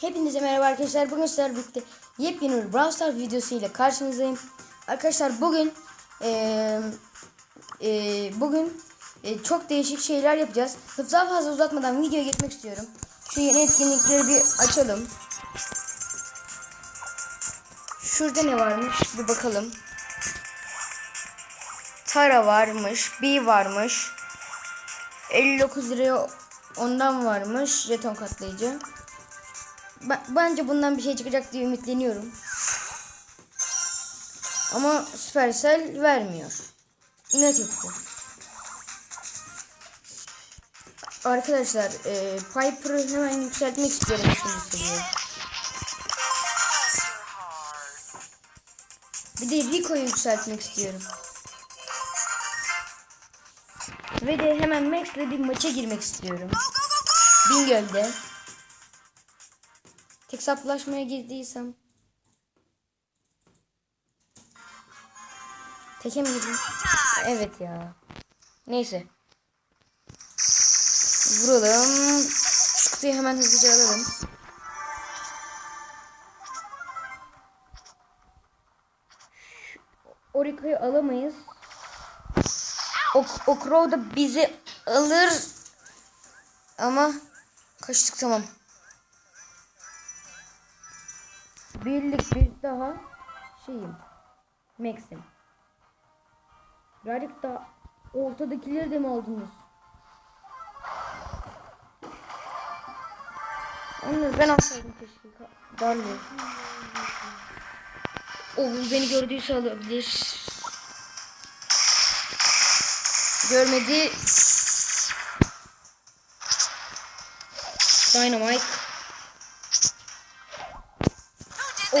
Hepinize merhaba arkadaşlar. Bugün sizlerle birlikte yepyeni bir Brawl Stars videosu ile karşınızdayım. Arkadaşlar bugün eee eee, bugün eee, çok değişik şeyler yapacağız. Daha fazla uzatmadan videoya geçmek istiyorum. Şu yeni etkinlikleri bir açalım. Şurada ne varmış bir bakalım. Tara varmış, B varmış. 59 liraya ondan varmış jeton katlayıcı. Ben, bence bundan bir şey çıkacak diye ümitleniyorum. Ama Supercell vermiyor. İnat etti. Arkadaşlar e, Piper'ı hemen yükseltmek istiyorum. Bir de Rico'yu yükseltmek istiyorum. Ve de hemen Max'le bir maça girmek istiyorum. Bingöl'de. Tek saplaşmaya girdiysem. Teke mi girdim? Evet ya. Neyse. Vuralım. Şu kutuyu hemen hızlıca alalım. Oriko'yu alamayız. Ok, Okro da bizi alır. Ama kaçtık tamam. Birlik bir daha şeyim. Max'im. Birazcık da ortadakileri de mi aldınız? Onları ben alsaydım keşke. Darlıyor. O beni gördüyse alabilir. Görmedi. Dynamite. O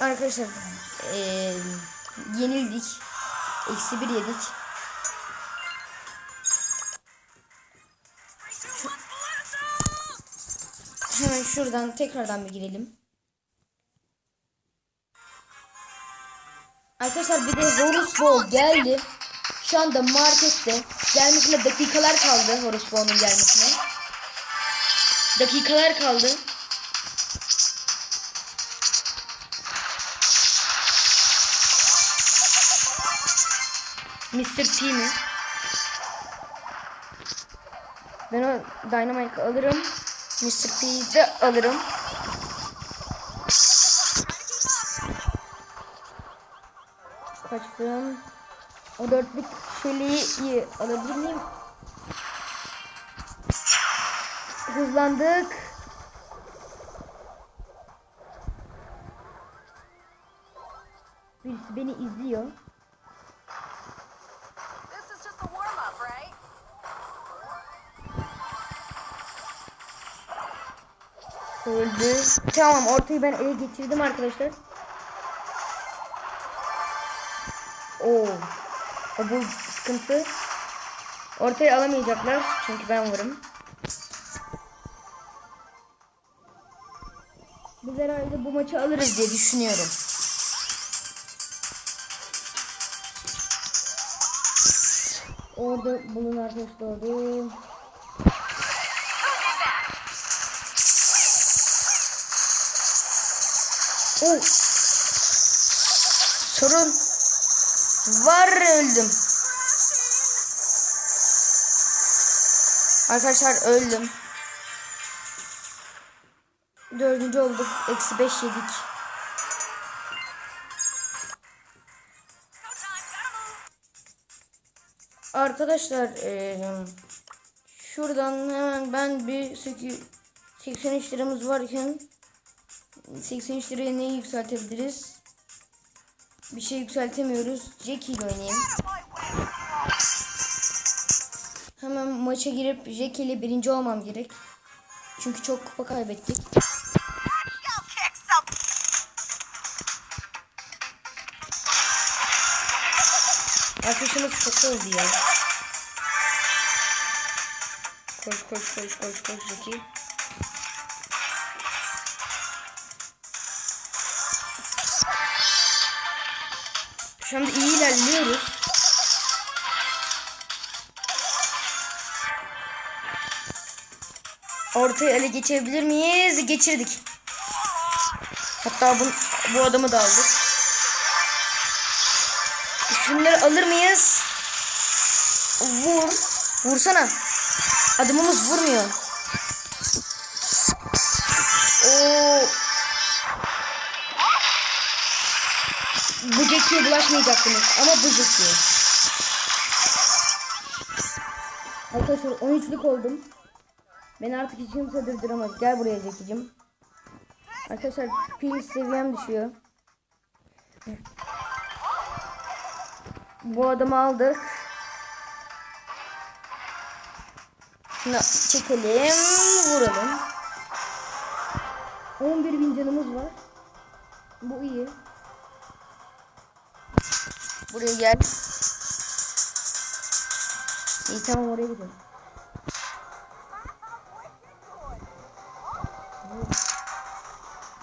Arkadaşlar eee, yenildik. Eksi bir yedik. Hemen şuradan tekrardan bir girelim. Arkadaşlar bir de Horus Ball geldi. Şu anda markette. Gelmesine dakikalar kaldı Horus Ball'un gelmesine. Dakikalar kaldı. Mr. P mi? Ben o Dynamite alırım. Mr. P'yi de alırım. Kaçtım. O dörtlük şeliği alabilir miyim? Hızlandık. Birisi beni izliyor. Öldü. Tamam ortayı ben ele geçirdim arkadaşlar. Oo. O bu sıkıntı. Ortayı alamayacaklar çünkü ben varım. Biz herhalde bu maçı alırız diye düşünüyorum. Orada bulun arkadaşlar orada. Oh. Sorun var öldüm. Arkadaşlar öldüm. Dördüncü olduk. Eksi beş yedik. Arkadaşlar eee, şuradan hemen ben bir sekiz- 83 liramız varken 83 liraya neyi yükseltebiliriz? Bir şey yükseltemiyoruz. Jackie ile oynayayım. Hemen maça girip Jackie ile birinci olmam gerek. Çünkü çok kupa kaybettik. Çok oldu ya. Koş koş koş koş koş Jackie. Şu anda iyi ilerliyoruz. Ortaya ele geçirebilir miyiz? Geçirdik. Hatta bu, bu adamı da aldık. Şunları alır mıyız? Vur. Vursana. Adamımız vurmuyor. Oo. Bu Jackie'ye bulaşmayacaktınız ama bu Jackie. Arkadaşlar 13'lük oldum. Ben artık hiç kimse durduramaz. Gel buraya Jackie'cim. Arkadaşlar pil seviyem düşüyor. Bu adamı aldık. Şunu çekelim. Vuralım. 11 bin canımız var. Bu iyi. Buraya gel. İyi tamam oraya gidelim.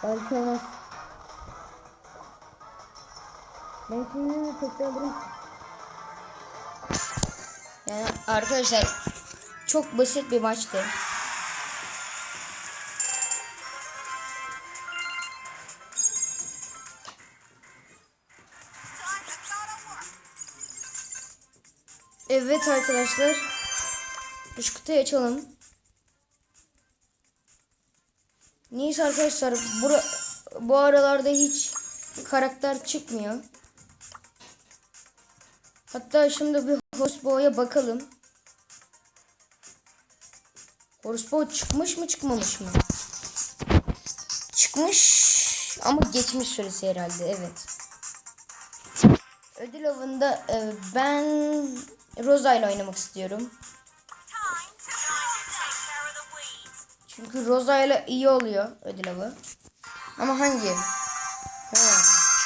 Belki olmaz. Ben şimdi tekrar alırım. Yani arkadaşlar çok basit bir maçtı. Evet arkadaşlar. Şu kutuyu açalım. Neyse arkadaşlar bura, bu aralarda hiç karakter çıkmıyor. Hatta şimdi bir Horsebow'a bakalım. Horsebow çıkmış mı çıkmamış mı? Çıkmış ama geçmiş süresi herhalde evet. Ödül avında e, ben Rosa ile oynamak istiyorum. Çünkü Rosa ile iyi oluyor ödül avı. Ama hangi? Ha.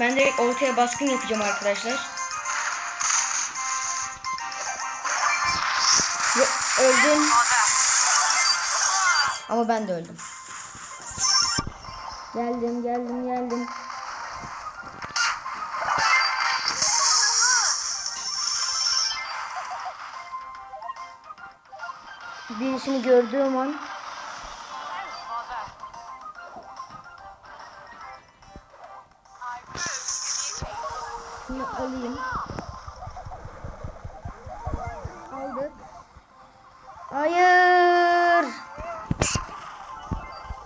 Ben direkt ortaya baskın yapacağım arkadaşlar. Ve öldüm. Ama ben de öldüm. Geldim geldim geldim. Birisini gördüğüm an alayım. Aldık. Hayır.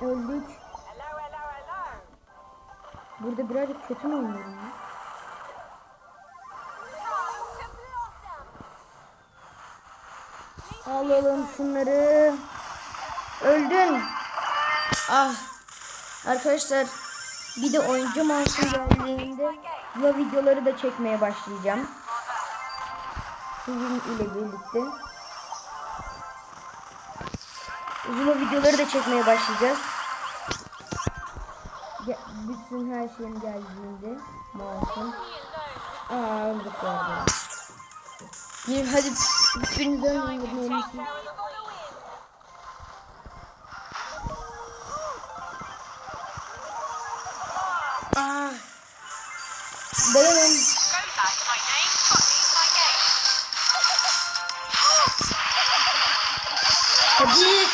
Öldük. Burada birazcık kötü mü oynuyorum ya? Alalım şunları. Öldün. Ah. Arkadaşlar bir de oyuncu masum geldiğinde bu videoları da çekmeye başlayacağım. Sizin ile birlikte. Zula videoları da çekmeye başlayacağız. Ge- bütün her şeyim geldiğinde masum. Aa öldük. Bir hadi biriniz ölmeyin Game. Hadi.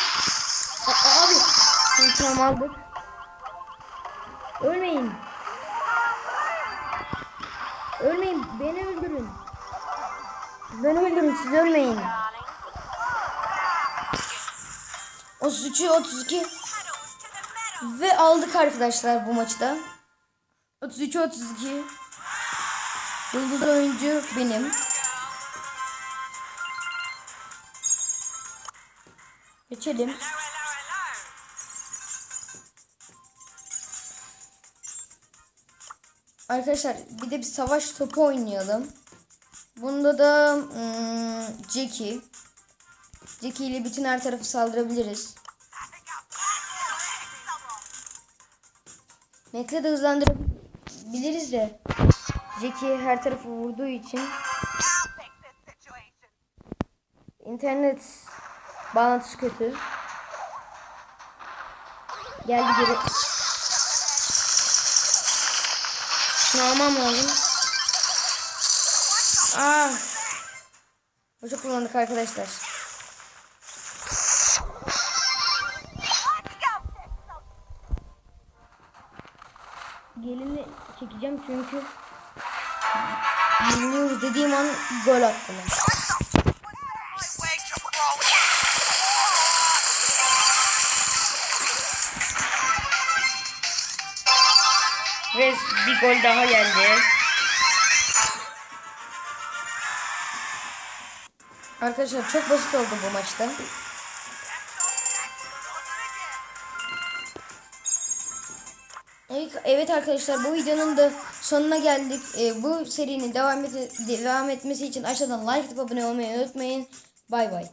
A- abi. Tamam, aldık. Ölmeyin. Ölmeyin. Beni öldürün. Beni öldürün. Siz ölmeyin. Darling. 33 32 Pedals to the metal. ve aldık arkadaşlar bu maçta. 33 32 Yıldız oyuncu benim. Geçelim. Arkadaşlar bir de bir savaş topu oynayalım. Bunda da hmm, Jackie. Jackie ile bütün her tarafı saldırabiliriz. Mekle de hızlandırabiliriz de. Jackie her tarafı vurduğu için internet bağlantısı kötü. Geldi geri. Şunu almam lazım. Ah. Boşa kullandık arkadaşlar. Gelini çekeceğim çünkü yeniliyoruz dediğim an gol it. Ve bir gol daha geldi. Arkadaşlar çok basit oldu bu maçta. Evet arkadaşlar bu videonun da sonuna geldik. Ee, bu serinin devam, et devam etmesi için aşağıdan like atıp abone olmayı unutmayın. Bay bay.